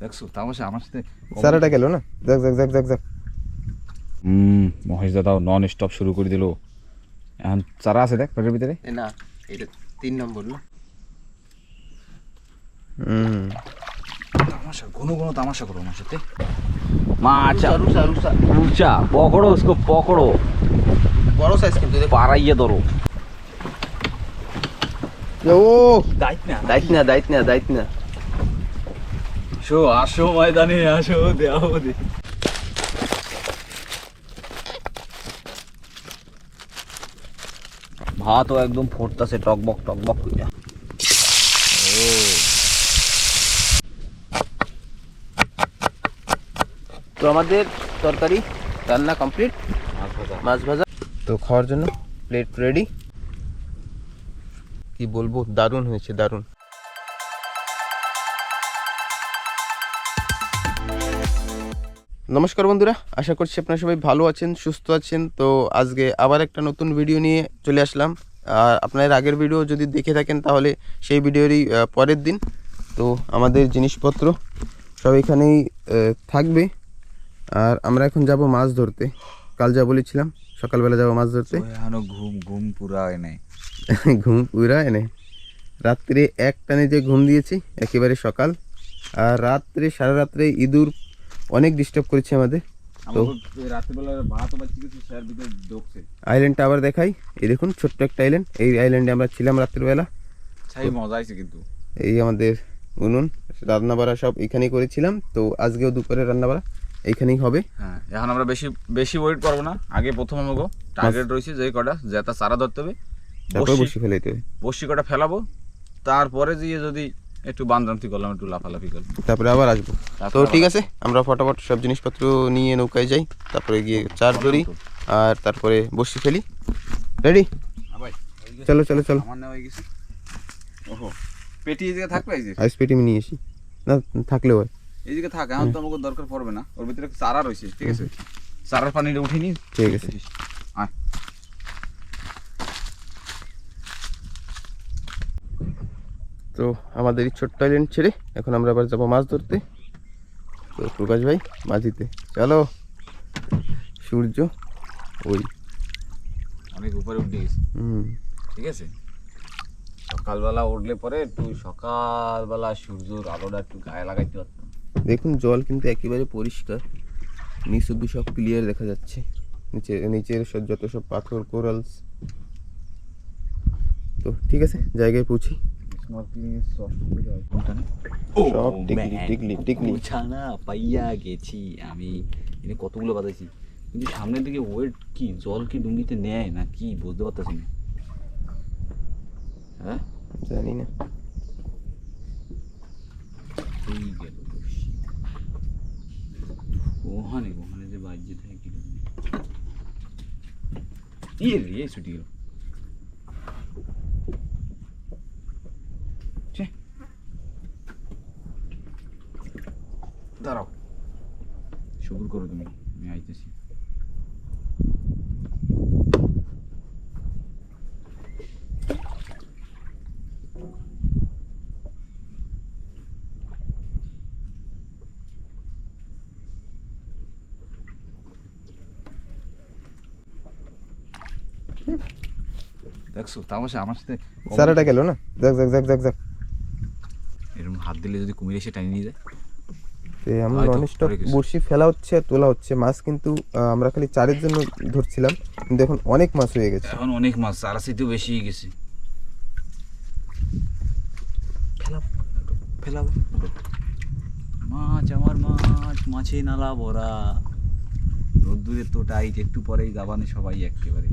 দেখছ আমার সাথে সারাটা গেল না? দেখ দেখ দেখ দেখ দেখ। হুম মহেশ দাদাও নন স্টপ শুরু করে দিল। এখন চারা আছে দেখ পেটের ভিতরে? না এটা তিন নম্বর না? হুম। তামাশা করো আমার সাথে। মাছা আচ্ছা। ও! না। না না। আসো আসো ময়দানে আসো দেও দে। ভাতও একদম ফুটতাছে টকবক টকবক কইরা। তো আমাদের তরকারি রান্না কমপ্লিট। মাছ ভাজা। তো খাওয়ার জন্য প্লেট রেডি কি বলব? দারুণ হয়েছে দারুণ। নমস্কার বন্ধুরা আশা করছি আপনারা সবাই ভালো আছেন সুস্থ আছেন। তো আজকে আবার একটা নতুন ভিডিও নিয়ে চলে আসলাম। আর আপনার আগের ভিডিও যদি দেখে থাকেন তাহলে সেই ভিডিওরই পরের দিন। তো আমাদের জিনিসপত্র সব এখানেই থাকবে। আর আমরা এখন যাব মাছ ধরতে। কাল যা বলেছিলাম সকালবেলা যাব মাছ ধরতে। ঘুম ঘুম পুরা হয় নাই। ঘুম পুরা এনে রাত্রে এক টানে যে ঘুম দিয়েছি একেবারে সকাল। আর রাত্রে সারা রাত্রে ইঁদুর অনেক ডিস্টার্ব করেছে আমাদের। তো আইল্যান্ডটা আবার দেখাই। এই দেখুন ছোট্ট একটা আইল্যান্ড এই আইল্যান্ডে আমরা ছিলাম মজা আইছে কিন্তু। এই আমাদের উনুন রান্নাবাড়া সব এখানেই করেছিলাম। তো আজকেও দুপুরে রান্নাবাড়া এইখানেই হবে। হ্যাঁ এখন আমরা বেশি বেশি ওয়েট করব না। আগে প্রথম আমাকে টার্গেট রয়েছে যে কটা যেটা সারা ধরতে হবে। তারপরে বসি- ফেলে দিতে হবে। বসি কটা ফেলাবো। তারপরে গিয়ে যদি একটু বান্দান্তি করলাম একটু লাফালাফি করলাম। তারপরে আবার আসব। তো ঠিক আছে আমরা ফটাফট সব জিনিসপত্র নিয়ে নৌকায় যাই তারপরে গিয়ে চার ধরি আর তারপরে বসি ফেলি। রেডি চলো চলো চলো। আমার নেওয়া হয়ে গেছে। ওহো পেটি এদিকে থাকবে এই যে। আইস পেটি আমি নিয়ে এসি না থাকলেও হয়। জায়গায় থাক এখন তো আমাকে দরকার পড়বে না। ওর ভিতরে চারা রয়েছে ঠিক আছে? চারার পানিটা উঠিনি ঠিক আছে। তো আমাদের এই ছোট্ট আইল্যান্ড ছেড়ে এখন আমরা আবার যাব মাছ ধরতে। তো প্রকাশ ভাই মাঝিতে। চলো। সূর্য ওই। অনেক উপরে উঠে গেছে হুম। ঠিক আছে? সকালবেলা উঠলে পরে একটু সকালবেলা সূর্যর আলোটা একটু গায়ে লাগাইতে পারতাম। দেখুন জল কিন্তু একেবারে পরিষ্কার। নিচ অব্দি সব ক্লিয়ার দেখা যাচ্ছে। নিচে নিচের সব যত সব পাথর কোরালস তো ঠিক আছে জায়গায় পৌঁছি। সব টিকলি টিকলি টিকলি। ছানা পাইয়া গেছি আমি। এনে কতগুলো বাজাইছি? কিন্তু সামনের দিকে ওয়েট কি? জল কি ডুঙ্গিতে নেয় না কি? বুঝতে পারতেছি না। হ্যাঁ? জানি না। এই গেল ওখানে ওখানে যে বাজ্যে থাকে কি ইয়ে রে ছুটি গেল। দাঁড়াও। সবুর করো তুমি আমি আইতেছি। দেখছ তামাশা আমার সাথে সারাটা গেল না? যাক যাক যাক যাক যাক এরকম হাত দিলে যদি কুমির এসে টানিয়ে নিয়ে যায়। আমরা নন স্টপ বড়শি ফেলা হচ্ছে আর তোলা হচ্ছে। মাছ কিন্তু আমরা খালি চারের জন্য ধরছিলাম কিন্তু এখন অনেক মাছ হয়ে গেছে। এখন অনেক মাছ চারাশিতেও বেশি হয়ে গেছে। মাছ আমার মাছ মাছে নালা ভরা। রোদ্দুরের তো টাইট একটু পরেই দাবানে সবাই একেবারে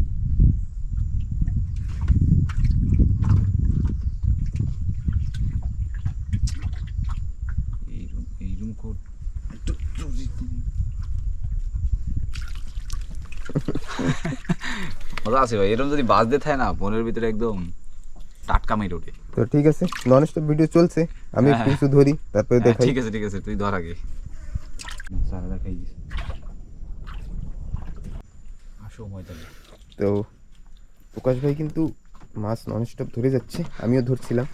এইরকম এইরকম কর একটু জলদি তুমি। মজা আছে ভাই। এরকম যদি বাস দিয়ে থাকে না বনের ভিতরে একদম টাটকা মেরে ওঠে। তো ঠিক আছে নন স্টপ ভিডিও চলছে আমি একটু কিছু ধরি তারপরে হ্যাঁ, দেখাই। ঠিক আছে ঠিক আছে তুই ধর আগে। সারা দেখাই আসো ময়দানে। তো প্রকাশ ভাই কিন্তু মাছ নন স্টপ ধরে যাচ্ছে আমিও ধরছিলাম।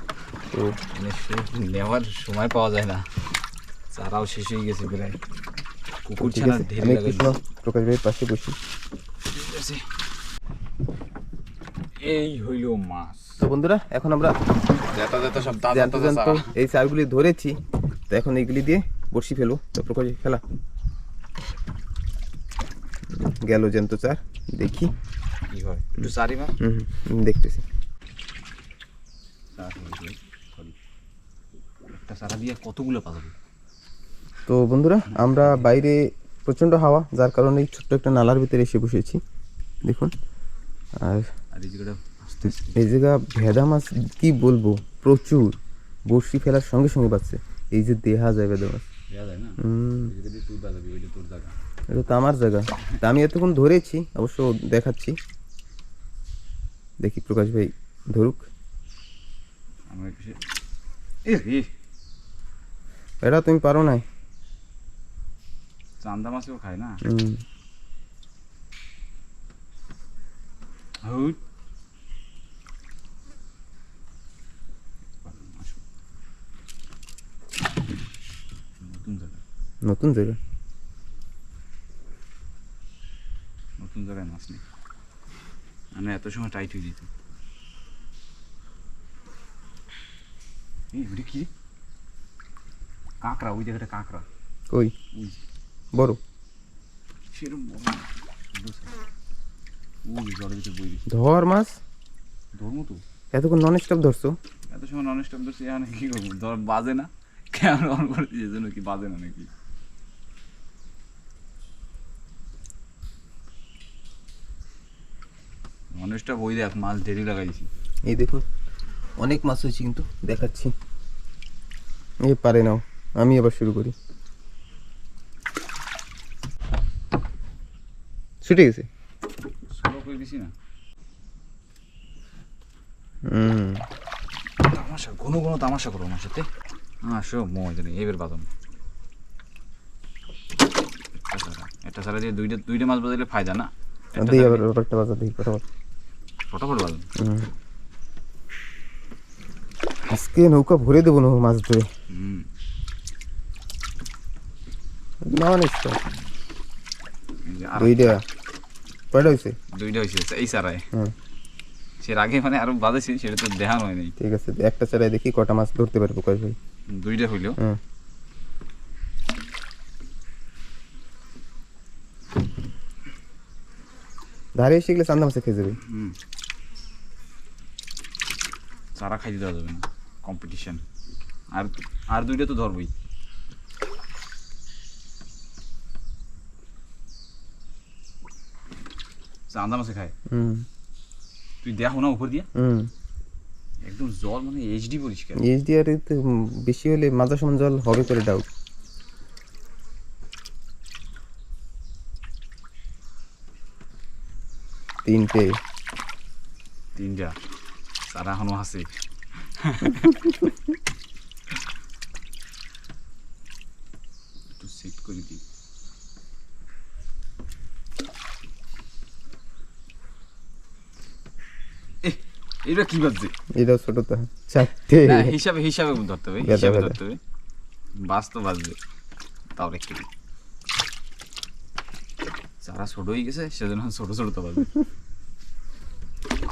তো মানে নেওয়ার সময় পাওয়া যায় না। চারাও শেষ হয়ে গেছে প্রায়। কুকুর ছানা ঢেলে প্রকাশ ভাইয়ের পাশে বসি। এই হইল মাছ। তো বন্ধুরা এখন আমরা সব এই চারগুলি ধরেছি তো এখন এইগুলি দিয়ে বড়শি ফেলব। তো প্রকাশ ভাই, খেলা গেল জ্যান্ত চার দেখি। কি হয়? একটু চারি মাছ হুম দেখতেছি। একটা চারা দিয়ে কতগুলো পাঠাবো তো বন্ধুরা আমরা বাইরে প্রচণ্ড হাওয়া যার কারণে ছোট্ট একটা নালার ভিতরে এসে বসেছি। দেখুন আর আর এই জায়গাটা জায়গা ভেদা মাছ কি বলব? প্রচুর। বড়শি ফেলার সঙ্গে সঙ্গে পাচ্ছে। এই যে দেহা যায় ভেদা মাছ। এটা তো আমার জায়গা। তা আমি এতক্ষণ ধরেছি অবশ্য দেখাচ্ছি। দেখি প্রকাশ ভাই ধরুক। এটা তুমি পারো না চান্দা মাছও খায় না? হুম। হুট নতুন জায়গা নতুন জায়গা। নতুন জায়গায় মাছ নেই। মানে এত সময় টাইট হয়ে যেত। এই কি? কাঁকড়া ওই জায়গাটা কাঁকড়া। বড়? সেরকম বড় না, ছোট size। ওই জলের ভিতরে বই ধর মাছ। তো। এতক্ষণ নন স্টপ ধরছো? এত সময় নন স্টপ ধরছি এখন কি করব? ধর বাজে না। ক্যামেরা অন করে দিয়ে জন্য কি বাজে না নাকি? স্টপ ওই দেখ মাছ দেরি লাগাইছি। এই দেখুন অনেক মাছ হয়েছে কিন্তু দেখাচ্ছি। এই পারে নাও আমি আবার শুরু করি। ছুটে গেছে? সোলো করে দিছি না। হুম। তামাশা ঘন ঘন তামাশা করো আমার সাথে। আসো মজা নেই এবার বাদম। একটা ছাড়া দিয়ে দুইটা দুইটা মাছ বাজালে ফায়দা না? একটা দিই আবার দিয়ে- ব্যাপারটা বাজার দিই ফটাফট আজকে নৌকা ভরে দেবো না মাছ ধরে। নন স্টপ এই যে আর দুইটা কয়টা হয়েছে দুইটা হয়েছে এই সারায় হুম। আগে মানে আরও বাজেছি সেটা তো দেখানো ঠিক আছে একটা দেখি কটা মাছ ধরতে পারব কয় ভাই দুইটা হইল? হুম। ধারে এসে গেলে চান্দা মাছে খেয়ে যাবে। হুম। চারা খাইতে দেওয়া যাবে না। কম্পিটিশন আর আর দুইটা তো ধরবই। চান্দা মাছে খায়? তুই দেখো না উপর দিয়ে? একদম জল মানে এইচডি পরিষ্কার। এইচডিআর তো উম, বেশি হলে মাজা সমান জল হবে করে ডাউট তিনটে। তিনটা। চারা এখনও আছে একটু সেট করে দিই এটা কি বাজছে এটাও ছোট তো চারটে না হিসাবে হিসাবে ধরতে হবে হিসাবে। ধরতে হবে বাস তো বাজবে তাও একটু চারা ছোট হয়ে গেছে সেজন্য ছোট ছোট তো বাজবে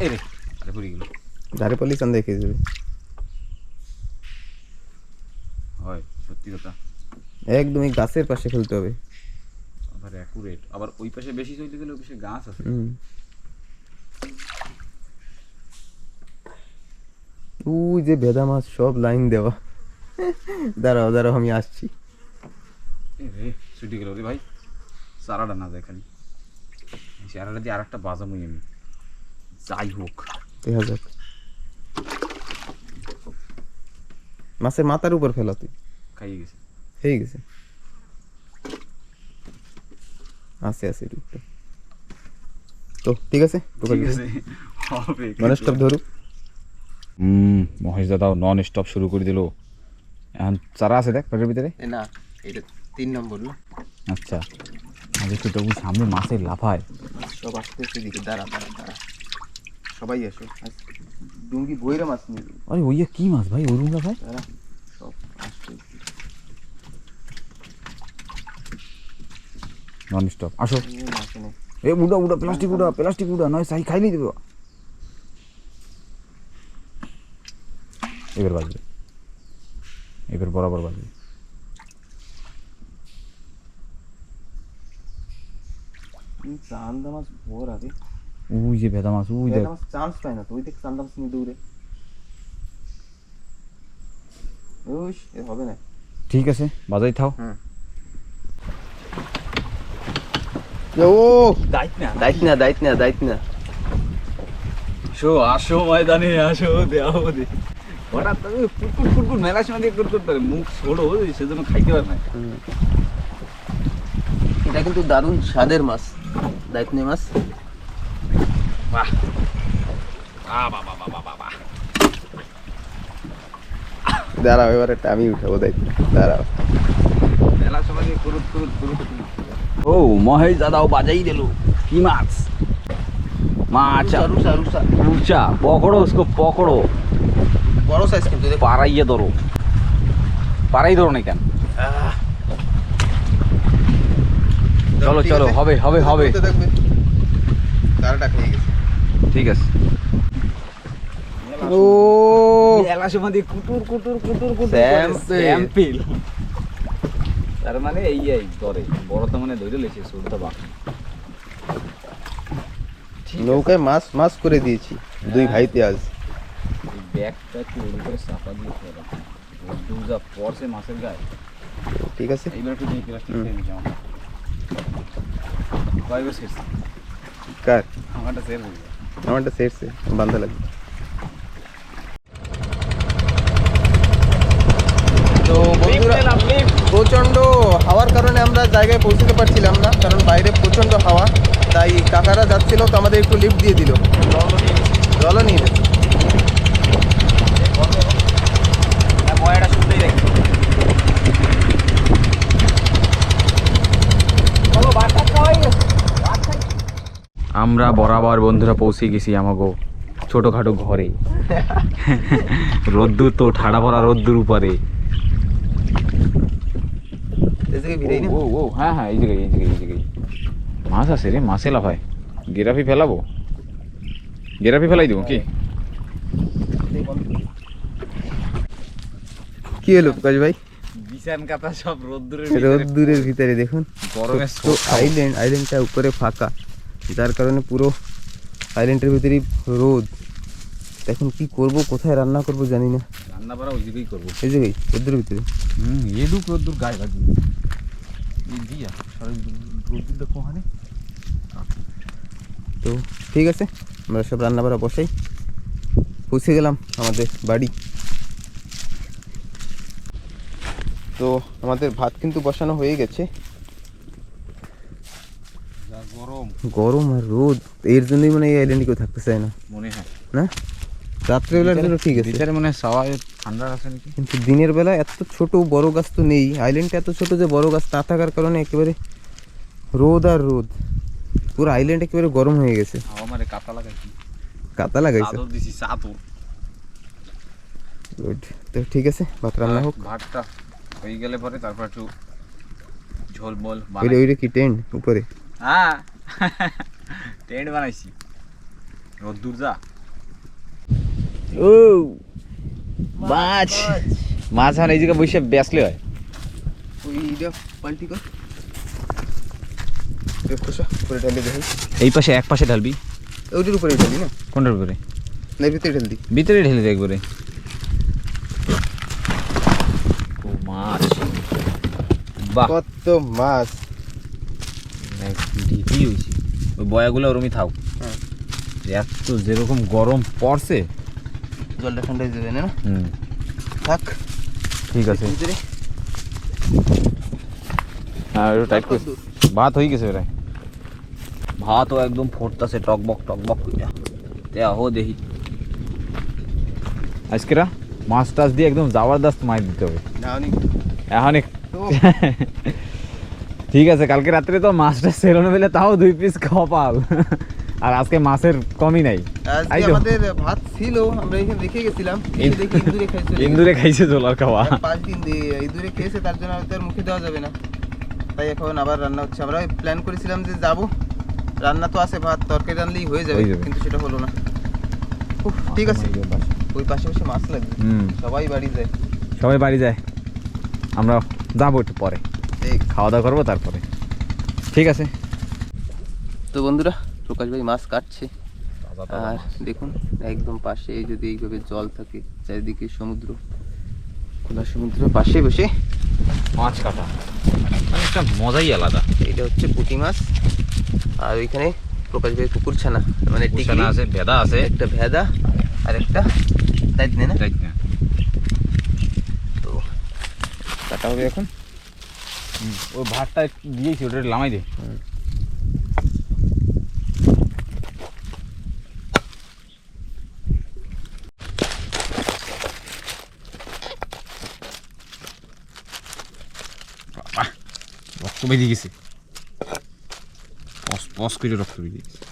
এই রে আরে পড়ে গেল ধারে পড়লেই চান্দা খেয়ে যাবে। হয় সত্যি কথা। একদম এই গাছের পাশে ফেলতে হবে। আবার অ্যাকুরেট আবার ওই পাশে বেশি চলতে গেলে ওই পাশে গাছ আছে। ওই যে ভেদা মাছ সব লাইন দেওয়া। দাঁড়াও দাঁড়াও আমি আসছি। ছুটি গেল রে ভাই। চারাটা না যায় খালি চারাটা দিয়ে আর একটা বাজামই আমি। যাই হোক। দেখা যাক। মাছের মাথার উপর ফেলা তুই। খাইয়ে গেছে। হয়ে গেছে। আছে আছে টুকটা তো। ঠিক আছে? ঠিক আছে। হবে। নন স্টপ ধরুক হুম মহেশ দাদাও নন স্টপ শুরু করে দিল। এখন চারা আছে দেখ পেটের ভিতরে? না এটা তিন নম্বর না? আচ্ছা। আগে তো তবু সামনে মাছের লাফায়। সব আসতেছে দিকে দাঁড়া দাঁড়া দাঁড়া। সবাই আসো। ডুঙ্গি বইরা মাছ নিয়ে আরে ওই কি মাছ ভাই? ওরুমরা ভাই? সব আসছে নন স্টপ আসো। এ উড়া উড়া প্লাস্টিক উড়া প্লাস্টিক উড়া নয় সাই খাইলি দেবে এবার বাজবে। এবার বরাবর বাজবে। চান্দা মাছ ভোর আগে। উই যে ভেদা মাছ উই দেখ চান্স পায় না তো ওই দেখ চান্দা মাছ নিয়ে দৌড়ে হবে না ঠিক আছে বাজাই থাও ও দাইত না দায়িত্ব না দায়িত্ব না দায়িত্ব না আসো আসো ময়দানে আসো দেও দে হঠাৎ তুমি কুটকুট কুটকুট মেলা সময় দিয়ে কুটকুট করে মুখ ছোড়ো সেজন্য খাইতে পারে না এটা কিন্তু দারুণ স্বাদের মাছ দায়িত্ব মাছ বাহ বাহ বাহ বাহ বাহ বাহ দাঁড়াও এবারে আমি উঠাবো দেখ। দাঁড়াও। ও মহেশ দাদাও বাজাই দিল। কি মাছ? মাছ রুচা রুচা রুচা। পকড়ো উসকো পকড়ো। বড় সাইজ কিন্তু পারাইয়া ধরো। পারাই ধরো না কেন? চলো চলো হবে হবে হবে। তারা ডাক গেছে। ঠিক আছে। ও। মেলা সময় কুটুর কুটুর কুটুর কুটুর. স্যাম্পল তার মানে এই এই ধরে বড় তো মানে ধরে লেছে ছোট তো বাকি ঠিক আছে। নৌকায় মাছ মাছ করে দিয়েছি। দুই ভাইতে আজ। ব্যাগটা একটু ওর উপরে চাপা দিয়ে ফেলে যা পড়ছে মাছের গায়ে। ঠিক আছে। এইবার একটু দিয়ে প্লাস্টিক হুম। খেয়ে নিচ্ছি আমার কয়বার শেষ কার? আমারটা শেষ হয়ে আমারটা সেরছে বান্ধা লাগবে। তো বন্ধুরা প্রচণ্ড হাওয়ার কারণে আমরা জায়গায় পৌঁছতে পারছিলাম না কারণ বাইরে প্রচণ্ড হাওয়া। তাই কাকারা যাচ্ছিল তো আমাদের একটু লিফট দিয়ে দিল। জলও নিয়ে নিল ময়াটা শুনতেই দেখি আমরা বরাবর বন্ধুরা পৌঁছে গেছি আমাগো ছোটোখাটো ঘরে। রোদ্দুর তো ঠাড়া ভরা রোদ্দুর উপরে। ও ও হ্যাঁ হ্যাঁ এই জায়গায় এই জায়গায় এই জায়গায়। মাছ আছে রে মাছে লাফায় গেরাফি ফেলাবো? গেরাফি ফেলাই দেবো কি? কি হলো প্রকাশ ভাই? বিছান কাটা সব রোদ্দুরের রোদ্দুরের ভিতরে দেখুন। গরমে তো আইল্যান্ড আইল্যান্ডটা উপরে ফাঁকা। যার কারণে পুরো আইল্যান্ডের ভিতরেই রোদ। এখন কি করব কোথায় রান্না করব জানি না। রান্না বাড়া ওই দিকেই করব। এই জায়গায় রোদ্দুরের ভিতরে। হুম এ দুক রোদ্দুর গায়ে লাগবে। দিয়া রোদ্দুর দেখো ওখানে তো ঠিক আছে আমরা সব রান্না বাড়া বসাই। পৌঁছে গেলাম আমাদের বাড়ি। তো আমাদের ভাত কিন্তু বসানো হয়ে গেছে যা গরম আর রোদ এর জন্যই মানে এই আইল্যান্ডে কেউ থাকতে চায় না। মনে হয়। না? রাত্রেবেলার জন্য ঠিক আছে। বিচারে মনে সাওয়া ঠান্ডা আছে নাকি? কিন্তু দিনের বেলা এত ছোট বড় গাছ তো নেই। আইল্যান্ডটা এত ছোট যে বড় গাছ না থাকার কারণে একেবারে রোদ আর রোদ। পুরো আইল্যান্ড একেবারে গরম হয়ে গেছে। হাওয়া মারে কাটা লাগাইছি। কাতা লাগাইছে। চাদর দিছি চাদর। গুড তো ঠিক আছে ভাত রান্না হোক। ভাতটা হয়ে গেলে পরে তারপর একটু ঝোল বল ওইটা ওইটা কি টেন্ট উপরে? হ্যাঁ। টেন্ট বানাইছি। রোদ্দুর যা। ও মাছ। মাছ এখন এই জায়গায় বসে বেসলে হয়। পাল্টি কর। এই পাশে এক পাশে ঢালবি। ওইটার উপরে ঢালি না? কোনটার উপরে? না ভিতরে ঢাল দি। ভিতরে ঢেলে দে একবারে। ও মাছ। কত মাছ। ডিপি হয়েছে ওই বয়াগুলো ওরমই থাক। হ্যাঁ। এত যেরকম গরম পড়ছে। জলটা ঠান্ডা যাবে না? হুম। থাক। ঠিক আছে। হ্যাঁ একটু টাইট করে। ভাত হয়ে গেছে প্রায়। ভাতও একদম ফুটতাছে টকবক টকবক কইরা। দেয়া হো দেখি। আজকেরা মাছ টাছ দিয়ে একদম জবরদস্ত মাছ দিতে হবে। না অনেক। এখন তো। ঠিক আছে কালকে রাত্রে তো মাছটা সেরোনো পেলে তাও দুই পিস কপাল। আর আজকে মাছের কমই নাই। আমাদের ভাত ছিল আমরা এখানে গেছিলাম খাইছে ইন্দুরে খাইছে জোলার খাওয়া। পাঁচ দিন খেয়েছে তার জন্য মুখে দেওয়া যাবে না। তাই এখন আবার রান্না হচ্ছে। আমরা প্ল্যান করেছিলাম যে যাব। রান্না তো আছে ভাত তরকারি হয়ে যাবে। কিন্তু সেটা হলো না। ঠিক আছে। ওই পাশে পাশে মাছ লাগবে। হুম। সবাই বাড়ি যায়। সবাই বাড়ি যায়। আমরা যাব একটু পরে। খাওয়া দাওয়া করব তারপরে। ঠিক আছে? তো বন্ধুরা প্রকাশ ভাই মাছ কাটছে। আর দেখুন একদম পাশে যদি এইভাবে জল থাকে চারিদিকে সমুদ্র খোলা সমুদ্র পাশে বসে মাছ কাটা। মানে একটা মজাই আলাদা। এটা হচ্ছে পুঁটি মাছ। আর ওইখানে প্রকাশ ভাই কুকুর ছানা মানে টিকলি। আছে ভেদা আছে। একটা ভেদা আর একটা তাই না? তো কাটা হবে এখন। ওই ভাতটা দিয়েছি, ওটা লামাই দে। রক্ত বেরিয়ে গেছে। পস পস করে রক্ত বেরিয়ে গেছে।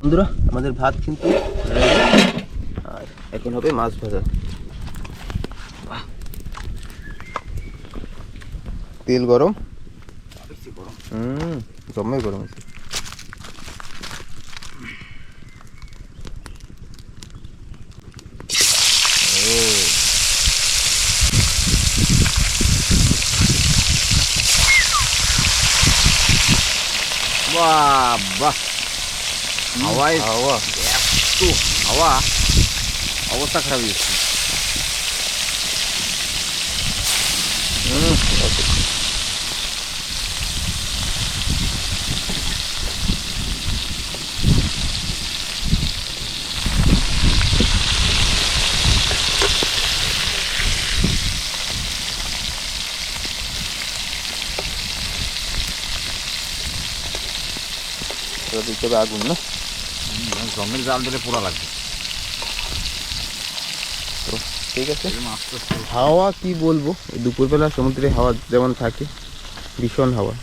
বন্ধুরা আমাদের ভাত কিন্তু। আর এখন হবে মাছ ভাজা। তেল গরম? হুম জমে গরম আছে। বাহ বাহ। হাওয়ায় হাওয়া একটু হাওয়া অবস্থা খারাপ হয়ে যাচ্ছে হুম এবার দিতে হবে আগুন না জমের জাল দিলে পোড়া লাগবে। তো ঠিক আছে। হাওয়া কি বলব? এই দুপুরবেলা সমুদ্রে হাওয়া যেমন থাকে ভীষণ হাওয়া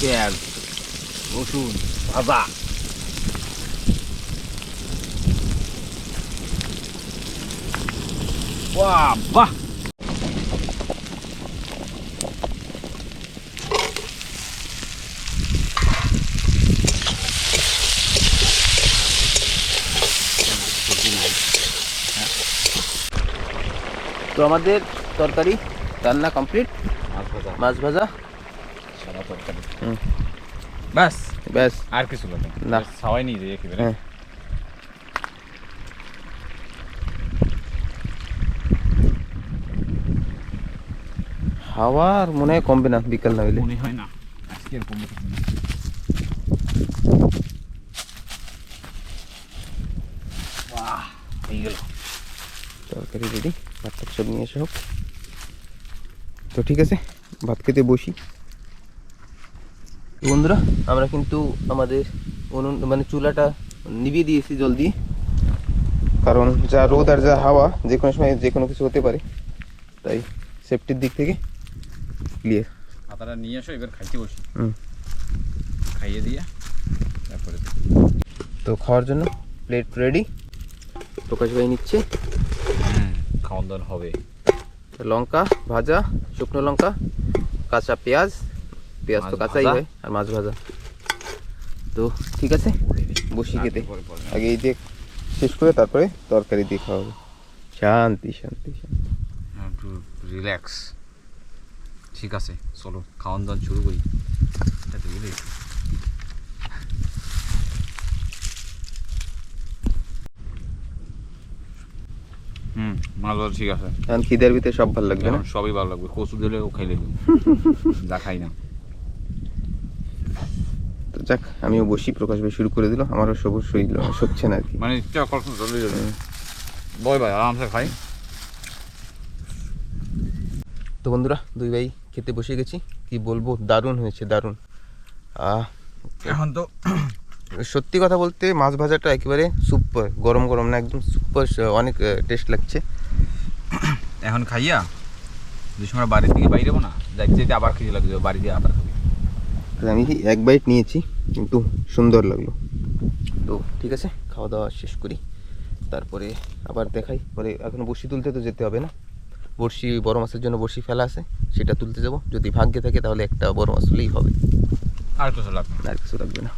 পেঁয়াজ রসুন ভাজা বাহ বাহ তো আমাদের তরকারি রান্না কমপ্লিট মাছ ভাজা। মাছ ভাজা। সাদা তরকারি। হুম। ব্যাস। ব্যাস। আর কিছু লাগে না। সবাই নিয়ে যাই একেবারে। হ্যাঁ। হাওয়া আর মনে হয় কমবে না বিকাল না হইলে। মনে হয় না। আজকে এরকম কিছু না। বাহ হয়ে গেল তরকারি রেডি ভাত সব নিয়ে এসে হোক। তো ঠিক আছে ভাত খেতে বসি। বন্ধুরা আমরা কিন্তু আমাদের উনুন মানে চুলাটা নিভিয়ে দিয়েছি জল দিয়ে। কারণ যা রোদ আর যা হাওয়া যে কোনো সময় যে কোনো কিছু হতে পারে। তাই সেফটির দিক থেকে ক্লিয়ার পাতাটা নিয়ে আসো এবার খাইতে বসি। হুম। খাইয়ে দিয়ে তারপরে তো খাওয়ার জন্য প্লেট রেডি প্রকাশ ভাই নিচ্ছে। খাওয়ান দাওয়ান হবে। লঙ্কা ভাজা শুকনো লঙ্কা কাঁচা পেঁয়াজ পেঁয়াজ তো কাঁচাই হয় আর মাছ ভাজা। তো ঠিক আছে বসি খেতে। আগে এই দিয়ে শেষ করে তারপরে তরকারি দিয়ে খাওয়া হবে। শান্তি শান্তি শান্তি। একটু রিল্যাক্স ঠিক আছে চলো খাওয়ান দাওয়ান শুরু করি। হুম মাছ ভালো ঠিক আছে। এখন খিদের ভিতরে সব ভালো লাগবে না? সবই ভালো লাগবে। কচু দিলেও খাইলে দেবো যা খাই না। তো যাক আমিও বসি। প্রকাশ ভাই শুরু করে দিল। আমারও সবুজ শরীর না আর কি। মানে ইচ্ছা করছ জলদি জলদি। বয় ভাই আরামসে খাই। তো বন্ধুরা দুই ভাই খেতে বসে গেছি। কি বলব? দারুণ হয়েছে দারুণ। আহ এখন তো সত্যি কথা বলতে মাছ ভাজাটা একেবারে সুপার গরম গরম না একদম সুপার অনেক টেস্ট লাগছে। এখন খাইয়া যে সময় বাড়ির দিকে বাইরে যাব না যাইতে যাইতে আবার খিদে লাগবে বাড়ি দিয়ে আবার খাবি। আমি এক বাইট নিয়েছি কিন্তু সুন্দর লাগল। তো ঠিক আছে খাওয়া দাওয়া শেষ করি। তারপরে আবার দেখাই পরে এখন বড়শি তুলতে তো যেতে হবে না। বড়শি বড় মাছের জন্য বড়শি ফেলা আছে সেটা তুলতে যাব। যদি ভাগ্যে থাকে তাহলে একটা বড় মাছ হলেই হবে। আর কিছু লাগবে না। আর কিছু লাগবে না।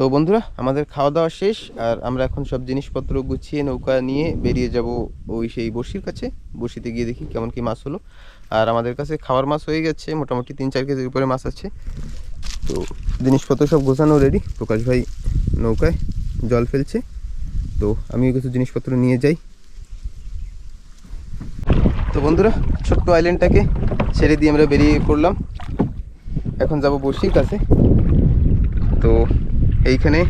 তো বন্ধুরা, আমাদের খাওয়া দাওয়া শেষ, আর আমরা এখন সব জিনিসপত্র গুছিয়ে নৌকা নিয়ে বেরিয়ে যাব ওই সেই বড়শির কাছে। বড়শিতে গিয়ে দেখি কেমন কি মাছ হলো। আর আমাদের কাছে খাওয়ার মাছ হয়ে গেছে, মোটামুটি তিন চার কেজির উপরে মাছ আছে। তো জিনিসপত্র সব গোছানো রেডি প্রকাশ ভাই নৌকায় জল ফেলছে। তো আমিও কিছু জিনিসপত্র নিয়ে যাই। তো বন্ধুরা, ছোট্ট আইল্যান্ডটাকে ছেড়ে দিয়ে আমরা বেরিয়ে পড়লাম। এখন যাব বড়শির কাছে। তো এইখানে।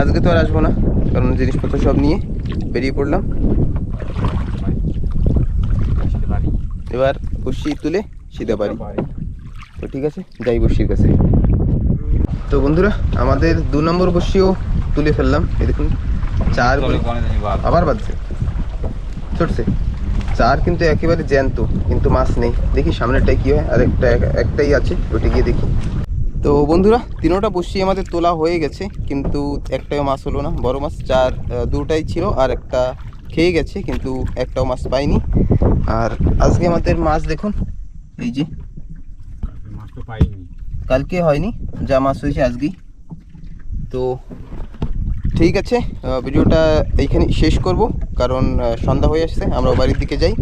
আজকে তো আর আসব না, কারণ জিনিসপত্র সব নিয়ে বেরিয়ে পড়লাম। এবার বসি তুলে সিধা বাড়ি। তো ঠিক আছে, যাই বসির কাছে। তো বন্ধুরা, আমাদের দু নম্বর বসিও তুলে ফেললাম। এই দেখুন, চার। আবার বাজছে চটছে চার কিন্তু একেবারে জ্যান্ত, কিন্তু মাছ নেই। দেখি সামনেরটাই কি হয়, আর একটা, একটাই আছে ওইটা গিয়ে দেখি। তো বন্ধুরা তিনোটা বসি আমাদের তোলা হয়ে গেছে, কিন্তু একটাও মাছ হলো না। বড় মাছ চার দুটাই ছিল আর একটা খেয়ে গেছে, কিন্তু একটাও মাছ পাইনি। আর আজকে আমাদের মাছ দেখুন, এই যে। কালকে হয়নি, যা মাছ হয়েছে আজকেই। তো ঠিক আছে ভিডিওটা এইখানে শেষ করব, কারণ সন্ধ্যা হয়ে আসছে আমরা বাড়ির দিকে যাই।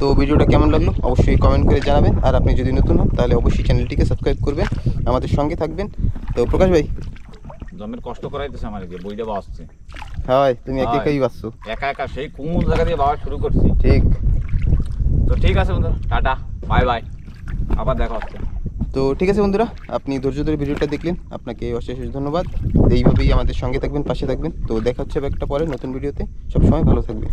তো ভিডিওটা কেমন লাগল, অবশ্যই কমেন্ট করে জানাবেন, আর আপনি যদি নতুন হন, তাহলে অবশ্যই চ্যানেলটিকে সাবস্ক্রাইব করবেন। আমাদের সঙ্গে থাকবেন। তো প্রকাশ ভাই। জমের কষ্ট করাইতেছে আমার যে বইটা বাঁচছে হাই তুমি একে। একাই বাসছো একা একা সেই কোন জায়গা দিয়ে বাবা শুরু করছি। ঠিক। তো ঠিক আছে বন্ধু টাটা বাই বাই। আবার দেখা হচ্ছে। তো ঠিক আছে বন্ধুরা আপনি ধৈর্য ধরে ভিডিওটা দেখলেন। আপনাকে অশেষ অশেষ ধন্যবাদ। এইভাবেই আমাদের সঙ্গে থাকবেন পাশে থাকবেন। তো দেখা হচ্ছে একটা পরে নতুন ভিডিওতে। সবসময় ভালো থাকবেন।